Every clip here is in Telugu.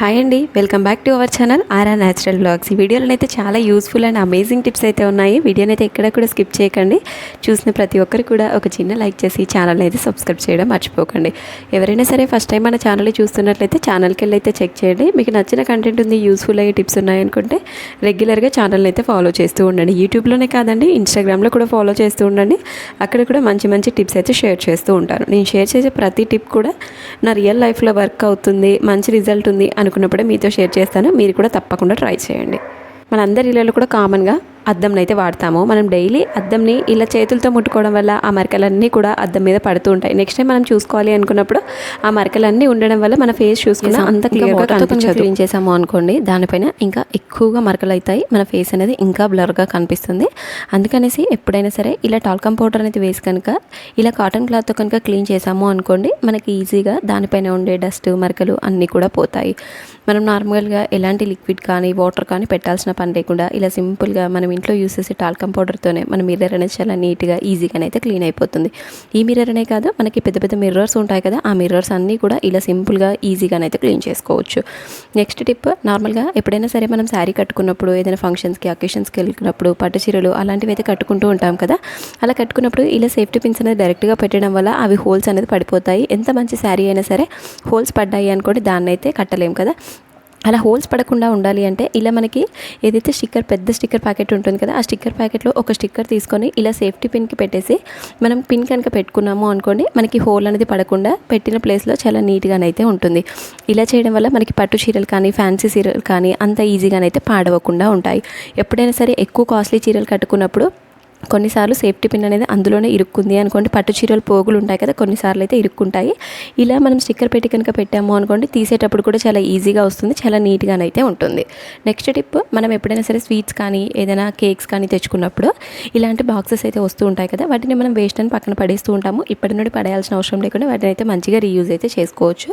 హాయ్ అండి welcome back to our channel RR natural blogs ఈ వీడియోలో అయితే చాలా యూస్ఫుల్ అండ్ అమేజింగ్ టిప్స్ అయితే ఉన్నాయి. వీడియోని అయితే ఎక్కడ కూడా స్కిప్ చేయకండి. చూసిన ప్రతి ఒక్కరు కూడా ఒక చిన్న లైక్ చేసి ఛానల్ అయితే సబ్స్క్రైబ్ చేయడం మర్చిపోకండి. ఎవరైనా సరే ఫస్ట్ టైం మన ఛానల్ చూస్తున్నట్లయితే ఛానల్కి వెళ్ళి అయితే చెక్ చేయండి. మీకు నచ్చిన కంటెంట్ ఉంది యూస్ఫుల్ అయ్యే టిప్స్ ఉన్నాయనుకుంటే రెగ్యులర్గా ఛానల్ని అయితే ఫాలో చేస్తూ ఉండండి. యూట్యూబ్లోనే కాదండి ఇన్స్టాగ్రామ్లో కూడా ఫాలో చేస్తూ ఉండండి. అక్కడ కూడా మంచి మంచి టిప్స్ అయితే షేర్ చేస్తూ ఉంటాను. నేను షేర్ చేసే ప్రతి టిప్ కూడా నా రియల్ లైఫ్లో వర్క్ అవుతుంది మంచి రిజల్ట్ ఉంది అని అనుకున్నప్పుడే మీతో షేర్ చేస్తాను. మీరు కూడా తప్పకుండా ట్రై చేయండి. మనందరి ఇళ్ళలో కూడా కామన్గా అద్దంని అయితే వాడతాము. మనం డైలీ అద్దంని ఇలా చేతులతో ముట్టుకోవడం వల్ల ఆ మరకలన్నీ కూడా అద్దం మీద పడుతూ ఉంటాయి. నెక్స్ట్ టైం మనం చూసుకోవాలి అనుకున్నప్పుడు ఆ మరకలన్నీ ఉండడం వల్ల మన ఫేస్ చూసుకున్న అంత క్లియర్గా కనిపించదు. క్లీన్ చేసాము అనుకోండి. దానిపైన ఇంకా ఎక్కువగా మరకలు అవుతాయి మన ఫేస్ అనేది ఇంకా బ్లర్గా కనిపిస్తుంది. అందుకనేసి ఎప్పుడైనా సరే ఇలా టాల్కమ్ పౌడర్ అనేది వేసి కనుక ఇలా కాటన్ క్లాత్తో కనుక క్లీన్ చేసాము అనుకోండి మనకి ఈజీగా దానిపైన ఉండే డస్ట్ మరకలు అన్నీ కూడా పోతాయి. మనం నార్మల్గా ఎలాంటి లిక్విడ్ కానీ వాటర్ కానీ పెట్టాల్సిన పని లేకుండా ఇలా సింపుల్గా మనం ఇంట్లో యూస్ చేసే టాల్కమ్ పౌడర్తోనే మన మిర్రర్ అనేది చాలా నీట్గా ఈజీగానే అయితే క్లీన్ అయిపోతుంది. ఈ మిర్రర్ అనే కాదు మనకి పెద్ద పెద్ద మిర్రర్స్ ఉంటాయి కదా ఆ మిర్రర్స్ అన్నీ కూడా ఇలా సింపుల్గా ఈజీగానైతే క్లీన్ చేసుకోవచ్చు. నెక్స్ట్ టిప్ నార్మల్గా ఎప్పుడైనా సరే మనం శారీ కట్టుకున్నప్పుడు ఏదైనా ఫంక్షన్స్కి అకేషన్స్కి వెళ్ళినప్పుడు పట్టు చీరలు అలాంటివి అయితే కట్టుకుంటూ ఉంటాం కదా అలా కట్టుకున్నప్పుడు ఇలా సేఫ్టీ పిన్స్ అనేది డైరెక్ట్గా పెట్టడం వల్ల అవి హోల్స్ అనేది పడిపోతాయి. ఎంత మంచి శారీ అయినా సరే హోల్స్ పడ్డాయి అనుకోండి దాన్ని అయితే కట్టలేం కదా. అలా హోల్స్ పడకుండా ఉండాలి అంటే ఇలా మనకి ఏదైతే స్టిక్కర్ పెద్ద స్టిక్కర్ ప్యాకెట్ ఉంటుంది కదా ఆ స్టిక్కర్ ప్యాకెట్లో ఒక స్టిక్కర్ తీసుకొని ఇలా సేఫ్టీ పిన్కి పెట్టేసి మనం పిన్ కనుక పెట్టుకున్నాము అనుకోండి మనకి హోల్ అనేది పడకుండా పెట్టిన ప్లేస్లో చాలా నీట్గానైతే ఉంటుంది. ఇలా చేయడం వల్ల మనకి పట్టు చీరలు కానీ ఫ్యాన్సీ చీరలు కానీ అంత ఈజీగానైతే పాడవకుండా ఉంటాయి. ఎప్పుడైనా సరే ఎక్కువ కాస్ట్లీ చీరలు కట్టుకున్నప్పుడు కొన్నిసార్లు సేఫ్టీ పిన్ అనేది అందులోనే ఇరుక్కుంది అనుకోండి పట్టు చీరలు పోగులు ఉంటాయి కదా కొన్నిసార్లు అయితే ఇరుక్కుంటాయి. ఇలా మనం స్టిక్కర్ పెట్టి కనుక పెట్టాము అనుకోండి తీసేటప్పుడు కూడా చాలా ఈజీగా వస్తుంది చాలా నీట్గానైతే ఉంటుంది. నెక్స్ట్ టిప్ మనం ఎప్పుడైనా సరే స్వీట్స్ కానీ ఏదైనా కేక్స్ కానీ తెచ్చుకున్నప్పుడు ఇలాంటి బాక్సెస్ అయితే వస్తూ ఉంటాయి కదా వాటిని మనం వేస్ట్ అని పక్కన పడేస్తూ ఉంటాము. ఇప్పటి నుండి పడేయాల్సిన అవసరం లేకుండా వాటిని అయితే మంచిగా రీయూజ్ అయితే చేసుకోవచ్చు.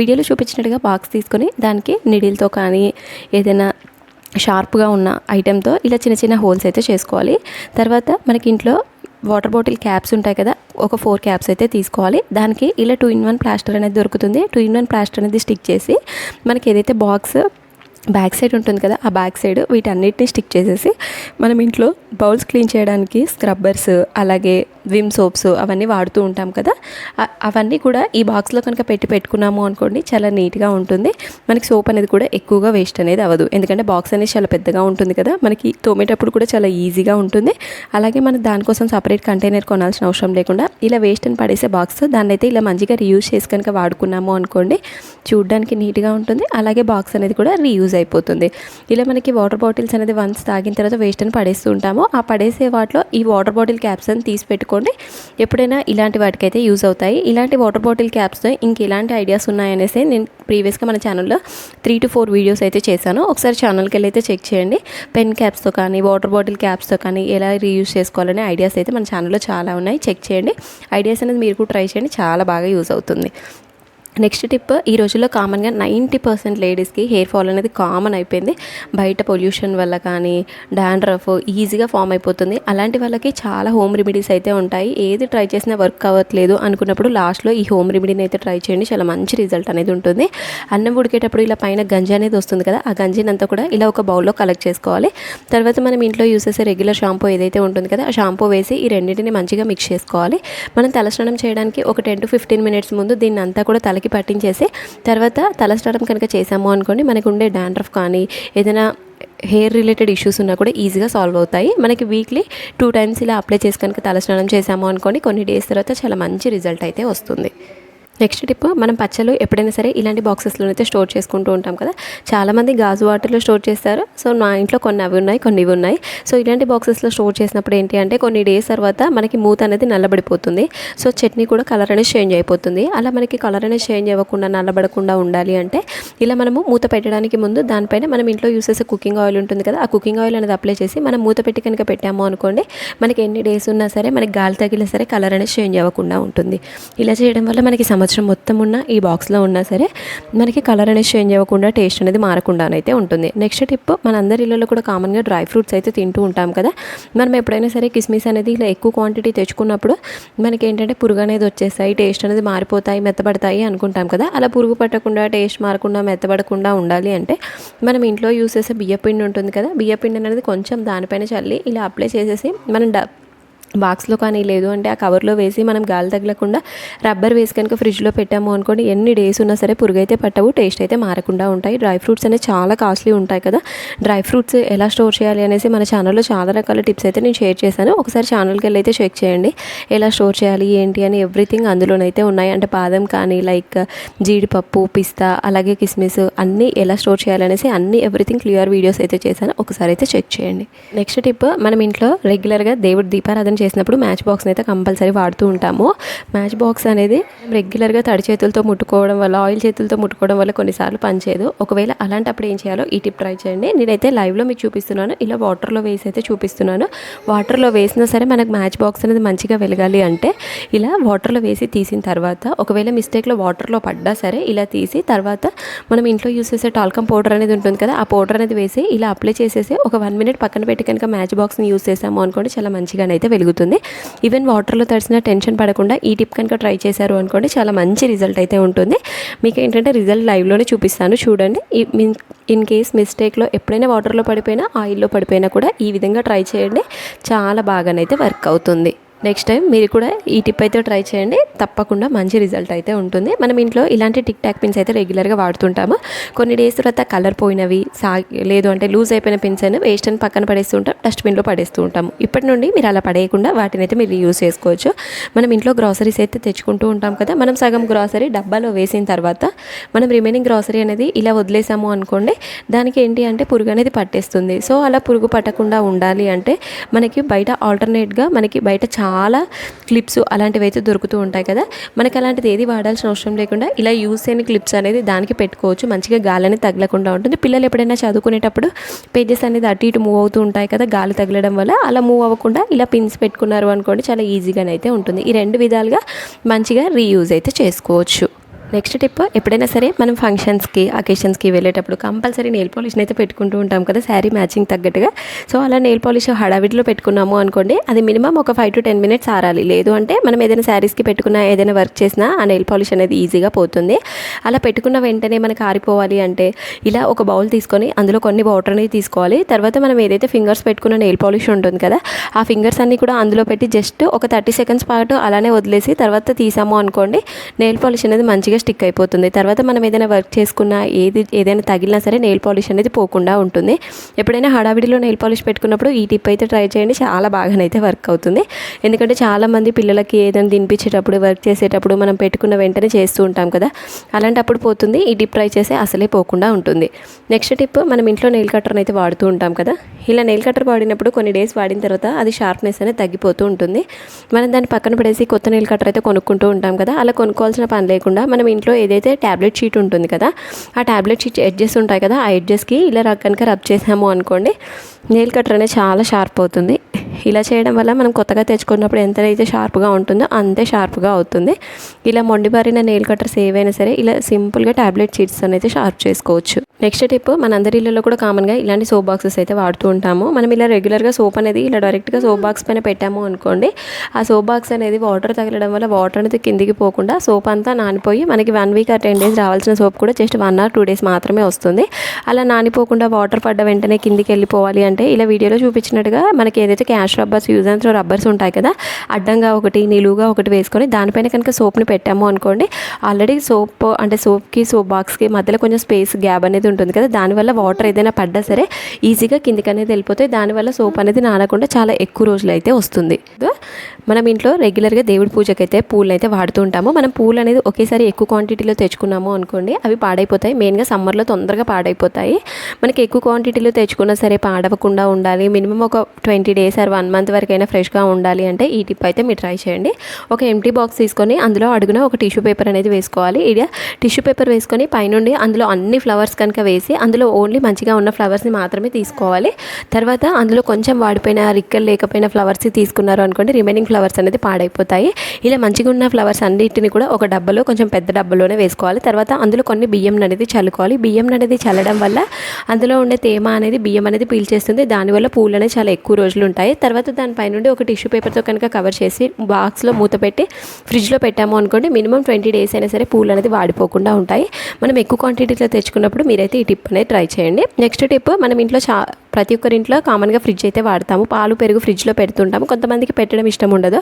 వీడియోలో చూపించినట్టుగా బాక్స్ తీసుకొని దానికి నిడిల్తో కానీ ఏదైనా షార్ప్గా ఉన్న ఐటెంతో ఇలా చిన్న చిన్న హోల్స్ అయితే చేసుకోవాలి. తర్వాత మనకి ఇంట్లో వాటర్ బాటిల్ క్యాప్స్ ఉంటాయి కదా ఒక ఫోర్ క్యాప్స్ అయితే తీసుకోవాలి. దానికి ఇలా టూ ఇన్ వన్ ప్లాస్టర్ అనేది దొరుకుతుంది. టూ ఇన్ వన్ ప్లాస్టర్ అనేది స్టిక్ చేసి మనకి ఏదైతే బాక్స్ బ్యాక్ సైడ్ ఉంటుంది కదా ఆ బ్యాక్ సైడ్ వీటన్నిటిని స్టిక్ చేసేసి మనం ఇంట్లో బౌల్స్ క్లీన్ చేయడానికి స్క్రబ్బర్స్ అలాగే విమ్ సోప్స్ అవన్నీ వాడుతూ ఉంటాం కదా. అవన్నీ కూడా ఈ బాక్స్లో కనుక పెట్టి పెట్టుకున్నాము అనుకోండి చాలా నీట్గా ఉంటుంది. మనకి సోప్ అనేది కూడా ఎక్కువగా వేస్ట్ అనేది అవ్వదు. ఎందుకంటే బాక్స్ అనేది చాలా పెద్దగా ఉంటుంది కదా. మనకి తోమేటప్పుడు కూడా చాలా ఈజీగా ఉంటుంది. అలాగే మనం దానికోసం సపరేట్ కంటైనర్ కొనాల్సిన అవసరం లేకుండా ఇలా వేస్ట్ అని పడేసే బాక్స్ దాన్ని అయితే ఇలా మంచిగా రీయూజ్ చేసి కనుక వాడుకున్నాము అనుకోండి చూడడానికి నీట్గా ఉంటుంది. అలాగే బాక్స్ అనేది కూడా రీయూజ్ అయిపోతుంది. ఇలా మనకి వాటర్ బాటిల్స్ అనేది వన్స్ తాగిన తర్వాత వేస్ట్ అని పడేస్తూ ఉంటాము. ఆ పడేసే వాటిలో ఈ వాటర్ బాటిల్ క్యాప్స్ అని తీసి పెట్టుకోండి. ఎప్పుడైనా ఇలాంటి వాటికైతే యూజ్ అవుతాయి. ఇలాంటి వాటర్ బాటిల్ క్యాప్స్తో ఇంక ఇలాంటి ఐడియాస్ ఉన్నాయనేసి నేను ప్రీవియస్గా మన ఛానల్లో త్రీ టు ఫోర్ వీడియోస్ అయితే చేశాను. ఒకసారి ఛానల్కి వెళ్ళి అయితే చెక్ చేయండి. పెన్ క్యాప్స్తో కానీ వాటర్ బాటిల్ క్యాప్స్తో కానీ ఎలా రీయూజ్ చేసుకోవాలనే ఐడియాస్ అయితే మన ఛానల్లో చాలా ఉన్నాయి. చెక్ చేయండి. ఐడియాస్ అనేది మీరు కూడా ట్రై చేయండి. చాలా బాగా యూజ్ అవుతుంది. నెక్స్ట్ టిప్ ఈ రోజుల్లో కామన్గా నైంటీ పర్సెంట్ లేడీస్కి హెయిర్ ఫాల్ అనేది కామన్ అయిపోయింది. బయట పొల్యూషన్ వల్ల కానీ డాండ్రఫ్ ఈజీగా ఫామ్ అయిపోతుంది. అలాంటి వాళ్ళకి చాలా హోమ్ రెమెడీస్ అయితే ఉంటాయి. ఏది ట్రై చేసినా వర్క్ అవ్వట్లేదు అనుకున్నప్పుడు లాస్ట్లో ఈ హోమ్ రెమెడీని అయితే ట్రై చేయండి. చాలా మంచి రిజల్ట్ అనేది ఉంటుంది. అన్నం ఉడికేటప్పుడు ఇలా పైన గంజి అనేది వస్తుంది కదా ఆ గంజిని అంతా కూడా ఇలా ఒక బౌల్లో కలెక్ట్ చేసుకోవాలి. తర్వాత మనం ఇంట్లో యూస్ చేసే రెగ్యులర్ షాంపూ ఏదైతే ఉంటుంది కదా ఆ షాంపూ వేసి ఈ రెండింటిని మంచిగా మిక్స్ చేసుకోవాలి. మనం తలస్నానం చేయడానికి ఒక టెన్ టు ఫిఫ్టీన్ మినిట్స్ ముందు దీన్ని అంతా కూడా తలకి పట్టించేసి తర్వాత తలస్నానం కనుక చేసాము అనుకోండి మనకు ఉండే డాండ్రఫ్ కానీ ఏదైనా హెయిర్ రిలేటెడ్ ఇష్యూస్ ఉన్నా కూడా ఈజీగా సాల్వ్ అవుతాయి. మనకి వీక్లీ టూ టైమ్స్ ఇలా అప్లై చేసి కనుక తలస్నానం చేసాము అనుకోండి కొన్ని డేస్ తర్వాత చాలా మంచి రిజల్ట్ అయితే వస్తుంది. నెక్స్ట్ టిప్ మనం పచ్చళ్ళు ఎప్పుడైనా సరే ఇలాంటి బాక్సెస్లో అయితే స్టోర్ చేసుకుంటూ ఉంటాం కదా. చాలామంది గాజు వాటర్లో స్టోర్ చేస్తారు. సో నా ఇంట్లో కొన్ని అవి ఉన్నాయి కొన్ని ఇవి ఉన్నాయి. సో ఇలాంటి బాక్సెస్లో స్టోర్ చేసినప్పుడు ఏంటి అంటే కొన్ని డేస్ తర్వాత మనకి మూత అనేది నల్లబడిపోతుంది. సో చట్నీ కూడా కలర్ అనేది చేంజ్ అయిపోతుంది. అలా మనకి కలర్ అనేది చేంజ్ అవ్వకుండా నల్లబడకుండా ఉండాలి అంటే ఇలా మనము మూత పెట్టడానికి ముందు దానిపైన మనం ఇంట్లో యూస్ చేసే కుకింగ్ ఆయిల్ ఉంటుంది కదా ఆ కుకింగ్ ఆయిల్ అనేది అప్లై చేసి మనం మూత పెట్టి కనుక పెట్టాము అనుకోండి మనకి ఎన్ని డేస్ ఉన్నా సరే మనకి గాలి తగిలినా సరే కలర్ అనేది చేంజ్ అవ్వకుండా ఉంటుంది. ఇలా చేయడం వల్ల మనకి సమస్య సంవత్సరం మొత్తం ఉన్న ఈ బాక్స్లో ఉన్నా సరే మనకి కలర్ అనేది చేంజ్ అవ్వకుండా టేస్ట్ అనేది మారకుండానైతే ఉంటుంది. నెక్స్ట్ టిప్ మనందరి ఇళ్ళలో కూడా కామన్గా డ్రై ఫ్రూట్స్ అయితే తింటూ ఉంటాం కదా. మనం ఎప్పుడైనా సరే కిస్మిస్ అనేది ఇలా ఎక్కువ క్వాంటిటీ తెచ్చుకున్నప్పుడు మనకి ఏంటంటే పురుగు అనేది వచ్చేస్తాయి టేస్ట్ అనేది మారిపోతాయి మెత్తబడతాయి అనుకుంటాం కదా. అలా పురుగు పట్టకుండా టేస్ట్ మారకుండా మెత్తబడకుండా ఉండాలి అంటే మనం ఇంట్లో యూస్ చేసే బియ్యపిండి ఉంటుంది కదా. బియ్యపిండి అనేది కొంచెం దానిపైన చల్లి ఇలా అప్లై చేసేసి మనం డ బాక్స్లో కానీ లేదు అంటే ఆ కవర్లో వేసి మనం గాలి తగలకుండా రబ్బర్ వేసి కనుక ఫ్రిడ్జ్లో పెట్టాము అనుకోండి ఎన్ని డేస్ ఉన్నా సరే పురుగైతే పట్టవు టేస్ట్ అయితే మారకుండా ఉంటాయి. డ్రై ఫ్రూట్స్ అనేవి చాలా కాస్ట్లీ ఉంటాయి కదా. డ్రై ఫ్రూట్స్ ఎలా స్టోర్ చేయాలి అనేసి మన ఛానల్లో చాలా రకాల టిప్స్ అయితే నేను షేర్ చేశాను. ఒకసారి ఛానల్కి వెళ్ళి అయితే చెక్ చేయండి. ఎలా స్టోర్ చేయాలి ఏంటి అని ఎవ్రీథింగ్ అందులోనైతే ఉన్నాయి. అంటే బాదం కానీ లైక్ జీడిపప్పు పిస్తా అలాగే కిస్మిస్ అన్నీ ఎలా స్టోర్ చేయాలి అనేసి అన్ని ఎవ్రీథింగ్ క్లియర్ వీడియోస్ అయితే చేశాను. ఒకసారి అయితే చెక్ చేయండి. నెక్స్ట్ టిప్ మనం ఇంట్లో రెగ్యులర్గా దేవుడి దీపారాధన చేసినప్పుడు మ్యాచ్ బాక్స్ని అయితే కంపల్సరీ వాడుతూ ఉంటాము. మ్యాచ్ బాక్స్ అనేది రెగ్యులర్గా తడి చేతులతో ముట్టుకోవడం వల్ల ఆయిల్ చేతులతో ముట్టుకోవడం వల్ల కొన్నిసార్లు పనిచేయదు. ఒకవేళ అలాంటప్పుడు ఏం చేయాలో ఈ టిప్ ట్రై చేయండి. నేనైతే లైవ్లో మీకు చూపిస్తున్నాను. ఇలా వాటర్లో వేసి అయితే చూపిస్తున్నాను. వాటర్లో వేసినా సరే మనకు మ్యాచ్ బాక్స్ అనేది మంచిగా వెలగాలి అంటే ఇలా వాటర్లో వేసి తీసిన తర్వాత ఒకవేళ మిస్టేక్లో వాటర్లో పడ్డా సరే ఇలా తీసి తర్వాత మనం ఇంట్లో యూస్ చేసే టాల్కమ్ పౌడర్ అనేది ఉంటుంది కదా ఆ పౌడర్ అనేది వేసి ఇలా అప్లై చేసేసి ఒక వన్ మినిట్ పక్కన పెట్టి కనుక మ్యాచ్ బాక్స్ని యూస్ చేసాము అనుకోండి చాలా మంచిగానైతే వెలుగుతుంది. ఈవెన్ వాటర్లో తడిసిన టెన్షన్ పడకుండా ఈ టిప్ కనుక ట్రై చేశారు అనుకోండి చాలా మంచి రిజల్ట్ అయితే ఉంటుంది. మీకు ఏంటంటే రిజల్ట్ లైవ్లోనే చూపిస్తాను చూడండి. మీ- ఇన్ కేస్ మిస్టేక్లో ఎప్పుడైనా వాటర్లో పడిపోయినా ఆయిల్లో పడిపోయినా కూడా ఈ విధంగా ట్రై చేయండి. చాలా బాగానైతే వర్క్ అవుతుంది. నెక్స్ట్ టైం మీరు కూడా ఈ టిప్ అయితే ట్రై చేయండి. తప్పకుండా మంచి రిజల్ట్ అయితే ఉంటుంది. మనం ఇంట్లో ఇలాంటి టిక్ టాక్ పిన్స్ అయితే రెగ్యులర్గా వాడుతుంటాము. కొన్ని డేస్ తర్వాత కలర్ పోయినవి సా లేదు అంటే లూజ్ అయిపోయిన పిన్స్ అయినా వేస్ట్ అని పక్కన పడేస్తూ ఉంటాం డస్ట్బిన్లో పడేస్తూ ఉంటాము. ఇప్పటి నుండి మీరు అలా పడేయకుండా వాటిని అయితే మీరు యూస్ చేసుకోవచ్చు. మనం ఇంట్లో గ్రాసరీస్ అయితే తెచ్చుకుంటూ ఉంటాం కదా మనం సగం గ్రాసరీ డబ్బాలో వేసిన తర్వాత మనం రిమైనింగ్ గ్రాసరీ అనేది ఇలా వదిలేసాము అనుకోండి దానికి ఏంటి అంటే పురుగు అనేది పట్టేస్తుంది. సో అలా పురుగు పట్టకుండా ఉండాలి అంటే మనకి బయట ఆల్టర్నేట్గా మనకి బయట చాలా చాలా క్లిప్స్ అలాంటివి అయితే దొరుకుతూ ఉంటాయి కదా. మనకి అలాంటిది ఏది వాడాల్సిన అవసరం లేకుండా ఇలా యూస్ అయిన క్లిప్స్ అనేది దానికి పెట్టుకోవచ్చు. మంచిగా గాలి అనేది తగలకుండా ఉంటుంది. పిల్లలు ఎప్పుడైనా చదువుకునేటప్పుడు పేజెస్ అనేది అటు ఇటు మూవ్ అవుతూ ఉంటాయి కదా గాలి తగలడం వల్ల. అలా మూవ్ అవ్వకుండా ఇలా పిన్స్ పెట్టుకున్నారు అనుకోండి చాలా ఈజీగానైతే ఉంటుంది. ఈ రెండు విధాలుగా మంచిగా రీయూజ్ అయితే చేసుకోవచ్చు. నెక్స్ట్ టిప్ ఎప్పుడైనా సరే మనం ఫంక్షన్స్కి అకేషన్స్కి వెళ్ళేటప్పుడు కంపల్సరీ నెయిల్ పాలిష్ని అయితే పెట్టుకుంటూ ఉంటాం కదా శారీ మ్యాచింగ్ తగ్గట్టుగా. సో అలా నెయిల్ పాలిష్ హడావిడిలో పెట్టుకున్నాము అనుకోండి అది మినిమం ఒక ఫైవ్ టు టెన్ మినిట్స్ ఆరాలి. లేదు అంటే మనం ఏదైనా శారీస్కి పెట్టుకున్న ఏదైనా వర్క్ చేసినా ఆ నెయిల్ పాలిష్ అనేది ఈజీగా పోతుంది. అలా పెట్టుకున్న వెంటనే మనకి ఆరిపోవాలి అంటే ఇలా ఒక బౌల్ తీసుకొని అందులో కొన్ని వాటర్ అనేది తీసుకోవాలి. తర్వాత మనం ఏదైతే ఫింగర్స్ పెట్టుకున్న నెయిల్ పాలిష్ ఉంటుంది కదా ఆ ఫింగర్స్ అన్ని కూడా అందులో పెట్టి జస్ట్ ఒక థర్టీ సెకండ్స్ పాటు అలానే వదిలేసి తర్వాత తీసాము అనుకోండి నెయిల్ పాలిష్ అనేది మంచిగా స్టిక్ అయిపోతుంది. తర్వాత మనం ఏదైనా వర్క్ చేసుకున్నా ఏది ఏదైనా తగిలినా సరే నెయిల్ పాలిష్ అనేది పోకుండా ఉంటుంది. ఎప్పుడైనా హడావిడిలో నెయిల్ పాలిష్ పెట్టుకున్నప్పుడు ఈ టిప్ అయితే ట్రై చేయండి. చాలా బాగానైతే వర్క్ అవుతుంది. ఎందుకంటే చాలామంది పిల్లలకి ఏదైనా తినిపించేటప్పుడు వర్క్ చేసేటప్పుడు మనం పెట్టుకున్న వెంటనే చేస్తూ ఉంటాం కదా. అలాంటప్పుడు పోతుంది. ఈ టిప్ ట్రై చేస్తే అసలే పోకుండా ఉంటుంది. నెక్స్ట్ టిప్ మనం ఇంట్లో నెయిల్ కట్టర్ని అయితే వాడుతూ ఉంటాం కదా. ఇలా నెయిల్ కట్టర్ వాడినప్పుడు కొన్ని డేస్ వాడిన తర్వాత అది షార్ప్నెస్ అనేది తగ్గిపోతూ ఉంటుంది. మనం దాన్ని పక్కన పడేసి కొత్త నెయిల్ కట్టర్ అయితే కొనుక్కుంటూ ఉంటాం కదా. అలా కొనుక్కోవాల్సిన పని లేకుండా మనం ఇంట్లో ఏదైతే ట్యాబ్లెట్ షీట్ ఉంటుంది కదా ఆ ట్యాబ్లెట్ షీట్ ఎడ్జెస్ ఉంటాయి కదా ఆ ఎడ్జెస్కి ఇలా కనుక రబ్ చేసాము అనుకోండి నెయిల్ కట్టర్ అనేది చాలా షార్ప్ అవుతుంది. ఇలా చేయడం వల్ల మనం కొత్తగా తెచ్చుకున్నప్పుడు ఎంత అయితే షార్ప్గా ఉంటుందో అంతే షార్ప్గా అవుతుంది. ఇలా మొండిబారిన నెయిల్ కట్టర్స్ ఏవైనా సరే ఇలా సింపుల్గా ట్యాబ్లెట్ షీట్స్ అనేది షార్ప్ చేసుకోవచ్చు. నెక్స్ట్ టిప్ మనందరి ఇళ్ళలో కూడా కామన్గా ఇలాంటి సోప్ బాక్సెస్ అయితే వాడుతూ ఉంటాము. మనం ఇలా రెగ్యులర్గా సోప్ అనేది ఇలా డైరెక్ట్గా సోప్ బాక్స్ పైన పెట్టాము అనుకోండి ఆ సోప్ బాక్స్ అనేది వాటర్ తగలడం వల్ల వాటర్ అనేది కిందికి పోకుండా సోప్ అంతా నానిపోయి మనకి వన్ వీక్ ఆ టెన్ డేస్ రావాల్సిన సోప్ కూడా just one or two days మాత్రమే వస్తుంది. అలా నానిపోకుండా వాటర్ పడ్డ వెంటనే కిందికి వెళ్ళిపోవాలి అంటే ఇలా వీడియోలో చూపించినట్టుగా మనకి ఏదైతే cash rubbers use and throw rubbers ఉంటాయి కదా అడ్డంగా ఒకటి నిలువుగా ఒకటి వేసుకొని దానిపైన కనుక సోప్ని పెట్టాము అనుకోండి ఆల్రెడీ సోప్ అంటే సోప్కి సోప్ బాక్స్కి మధ్యలో కొంచెం స్పేస్ గ్యాప్ అనేది ఉంటుంది కదా దానివల్ల వాటర్ ఏదైనా పడ్డా సరే ఈజీగా కిందికి అనేది వెళ్ళిపోతాయి దానివల్ల సోప్ అనేది నానకుండా చాలా ఎక్కువ రోజులు అయితే వస్తుంది మనం ఇంట్లో రెగ్యులర్గా దేవుడి పూజకి అయితే పూలు అయితే వాడుతూ ఉంటాము మనం పూలు అనేది ఒకేసారి ఎక్కువ క్వాంటిటీలో తెచ్చుకున్నాము అనుకోండి అవి పాడైపోతాయి మెయిన్గా సమ్మర్లో తొందరగా పాడైపోతాయి. మనకి ఎక్కువ క్వాంటిటీలో తెచ్చుకున్నా సరే పాడవకుండా ఉండాలి మినిమం ఒక twenty days or one month వరకైనా ఫ్రెష్గా ఉండాలి అంటే ఈ టిప్ అయితే మీరు ట్రై చేయండి. ఒక ఎంటీ బాక్స్ తీసుకొని అందులో అడుగున ఒక టిష్యూ పేపర్ అనేది వేసుకోవాలి. ఇక టిష్యూ పేపర్ వేసుకొని పైనుండి అందులో అన్ని ఫ్లవర్స్ కనుక వేసి అందులో ఓన్లీ మంచిగా ఉన్న ఫ్లవర్స్ని మాత్రమే తీసుకోవాలి. తర్వాత అందులో కొంచెం వాడిపోయిన రిక్కలు లేకపోయిన ఫ్లవర్స్ తీసుకున్నారు అనుకోండి రిమైనింగ్ ఫ్లవర్స్ అనేది పాడైపోతాయి. ఇలా మంచిగా ఉన్న ఫ్లవర్స్ అన్నిటిని కూడా ఒక డబ్బాలో కొంచెం పెద్ద డబ్బాలోనే వేసుకోవాలి. తర్వాత అందులో కొన్ని బియ్యం అనేది చల్లుకోవాలి. బియ్యం అనేది చల్లడం వల్ల అందులో ఉండే తేమ అనేది బియ్యం అనేది పీల్చేస్తుంది. దానివల్ల పూలు అనేది చాలా ఎక్కువ రోజులు ఉంటాయి. తర్వాత దానిపై నుండి ఒక టిష్యూ పేపర్తో కనుక కవర్ చేసి బాక్స్లో మూత పెట్టి ఫ్రిడ్జ్లో పెట్టాము అనుకోండి మినిమం ట్వంటీ డేస్ అయినా సరే పూలు అనేది వాడిపోకుండా ఉంటాయి. మనం ఎక్కువ క్వాంటిటీలో తెచ్చుకున్నప్పుడు మీరైతే ఈ టిప్ అనేది ట్రై చేయండి. నెక్స్ట్ టిప్ మనం ఇంట్లో చా ప్రతి ఒక్కరి ఇంట్లో కామన్గా ఫ్రిడ్జ్ అయితే వాడతాము. పాలు పెరుగు ఫ్రిడ్జ్లో పెడుతుంటాము. కొంతమందికి పెట్టడం ఇష్టం ఉండదు.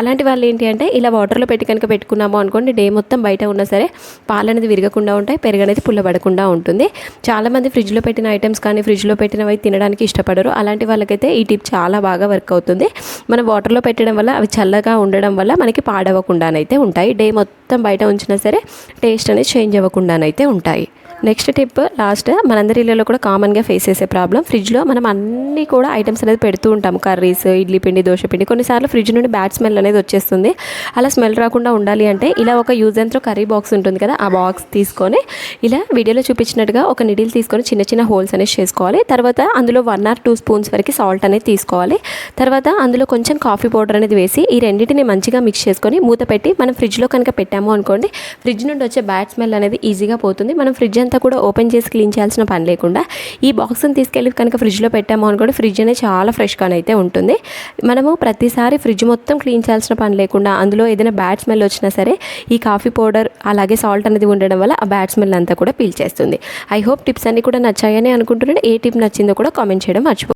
అలాంటి వాళ్ళు ఏంటి అంటే ఇలా వాటర్లో పెట్టి కనుక పెట్టుకున్నాము అనుకోండి డే మొత్తం బయట ఉన్నా సరే పాలు అనేది విరగకుండా ఉంటాయి పెరుగు అనేది పుల్లబడకుండా ఉంటుంది. చాలామంది ఫ్రిడ్జ్లో పెట్టిన ఐటమ్స్ కానీ ఫ్రిడ్జ్లో పెట్టినవి తినడానికి ఇష్టపడరు. అలాంటి వాళ్ళకైతే ఈ టిప్ చాలా బాగా వర్క్ అవుతుంది. మనం వాటర్లో పెట్టడం వల్ల అవి చల్లగా ఉండడం వల్ల మనకి పాడవకుండానైతే ఉంటాయి. డే మొత్తం బయట ఉంచినా సరే టేస్ట్ అనేది చేంజ్ అవ్వకుండానైతే ఉంటాయి. నెక్స్ట్ టిప్ లాస్ట్ మనందరి ఇళ్ళలో కూడా కామన్గా ఫేస్ చేసే ప్రాబ్లం ఫ్రిడ్జ్లో మనం అన్ని కూడా ఐటమ్స్ అనేది పెడుతూ ఉంటాం. కర్రీస్ ఇడ్లీ పిండి దోశ పిండి. కొన్నిసార్లు ఫ్రిడ్జ్ నుండి బ్యాడ్ స్మెల్ అనేది వచ్చేస్తుంది. అలా స్మెల్ రాకుండా ఉండాలి అంటే ఇలా ఒక యూజ్ అండ్ కర్రీ బాక్స్ ఉంటుంది కదా ఆ బాక్స్ తీసుకొని ఇలా వీడియోలో చూపించినట్టుగా ఒక నిడిల్ తీసుకొని చిన్న చిన్న హోల్స్ అనేది చేసుకోవాలి. తర్వాత అందులో వన్ ఆర్ టూ స్పూన్స్ వరకు సాల్ట్ అనేది తీసుకోవాలి. తర్వాత అందులో కొంచెం కాఫీ పౌడర్ అనేది వేసి ఈ రెండింటిని మంచిగా మిక్స్ చేసుకొని మూత పెట్టి మనం ఫ్రిడ్జ్లో కనుక పెట్టాము అనుకోండి ఫ్రిడ్జ్ నుండి వచ్చే బ్యాడ్ స్మెల్ అనేది ఈజీగా పోతుంది. మనం ఫ్రిడ్జ్ అంతా కూడా ఓపెన్ చేసి క్లీన్ చేయాల్సిన పని లేకుండా ఈ బాక్స్ని తీసుకెళ్ళి కనుక ఫ్రిడ్జ్లో పెట్టాము అనుకోండి ఫ్రిడ్జ్ అనేది చాలా ఫ్రెష్గానైతే ఉంటుంది. మనము ప్రతిసారి ఫ్రిడ్జ్ మొత్తం క్లీన్ చేయాల్సిన పని లేకుండా అందులో ఏదైనా బ్యాడ్ స్మెల్ వచ్చినా సరే ఈ కాఫీ పౌడర్ అలాగే సాల్ట్ అనేది ఉండడం వల్ల ఆ బ్యాడ్ స్మెల్ అంతా కూడా పీల్చేస్తుంది ఐ హోప్ టిప్స్ అన్నీ కూడా నచ్చాయని అనుకుంటున్నాను. ఏ టిప్ నచ్చిందో కూడా కామెంట్ చేయడం మర్చిపో